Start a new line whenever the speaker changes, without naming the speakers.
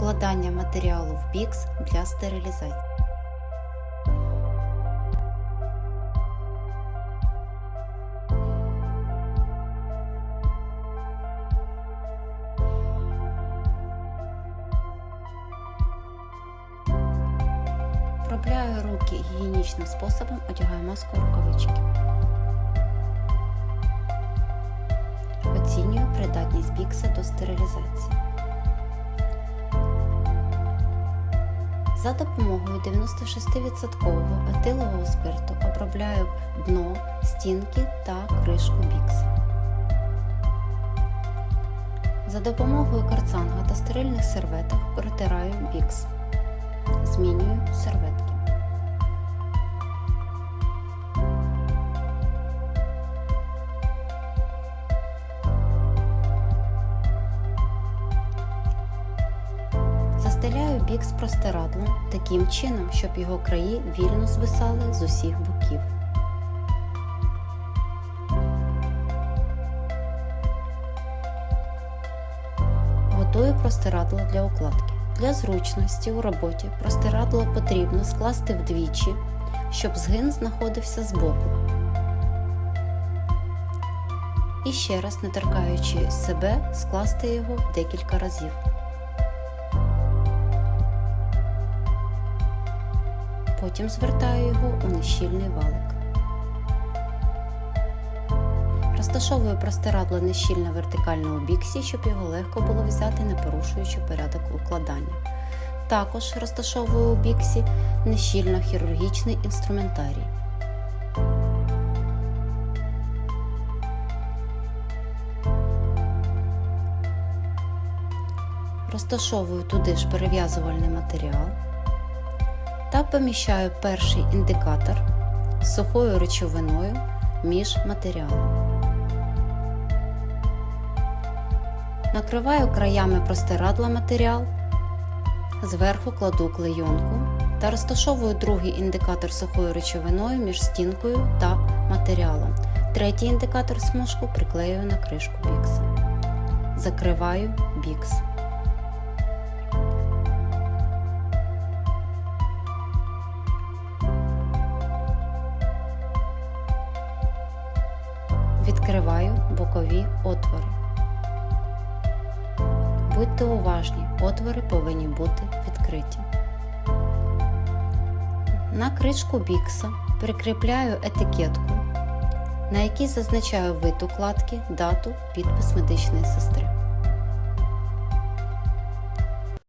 укладання матеріалу в бікс для стерилізації. Обробляю руки гігієнічним способом, одягаю маску рукавички. Оцінюю придатність бікса до стерилізації. За допомогою 96% етилового спирту обробляю дно, стінки та кришку бікса. За допомогою карцанга та стерильних серветок протираю бікс. Змінюю серветки. Застеляю бікс простирадлом таким чином, щоб його краї вільно звисали з усіх боків. Готую простирадло для укладки. Для зручності у роботі простирадло потрібно скласти вдвічі, щоб згин знаходився збоку. І ще раз, не торкаючи себе, скласти його декілька разів. Потім звертаю його у нещільний валик. Розташовую простирадло нещільно вертикально у біксі, щоб його легко було взяти, не порушуючи порядок укладання. Також розташовую у біксі нещільно хірургічний інструментарій. Розташовую туди ж перев'язувальний матеріал та поміщаю перший індикатор з сухою речовиною між матеріалом. Накриваю краями простирадла матеріал, зверху кладу клейонку та розташовую другий індикатор сухою речовиною між стінкою та матеріалом. Третій індикатор смужку приклеюю на кришку бікса. Закриваю бікс. Відкриваю бокові отвори. Будьте уважні, отвори повинні бути відкриті. На кришку бікса прикріпляю етикетку, на якій зазначаю вид укладки, дату, підпис медичної сестри.